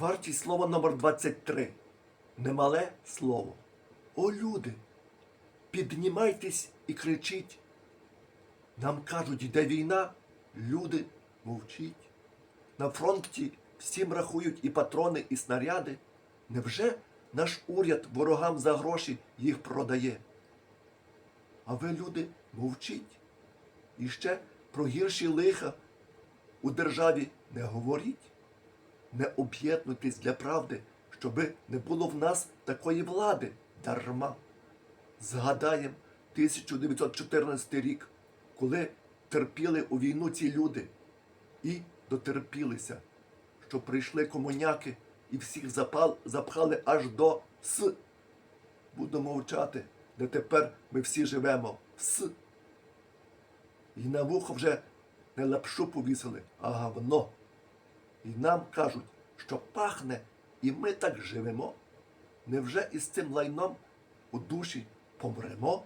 Вартість слова номер 23. Немале слово. О, люди, піднімайтесь і кричіть. Нам кажуть, йде війна, люди мовчіть. На фронті всім рахують і патрони, і снаряди. Невже наш уряд ворогам за гроші їх продає? А ви, люди, мовчіть. І ще про гірші лиха у державі не говоріть. Не об'єднуйтесь для правди, щоби не було в нас такої влади дарма. Згадаємо 1914 рік, коли терпіли у війну ці люди і дотерпілися, що прийшли комуняки і всіх запал, запхали аж до С. Буду мовчати, де тепер ми всі живемо С. І на вухо вже не лапшу повісили, а говно. І нам кажуть, що пахне, і ми так живемо. Невже із цим лайном у душі помремо?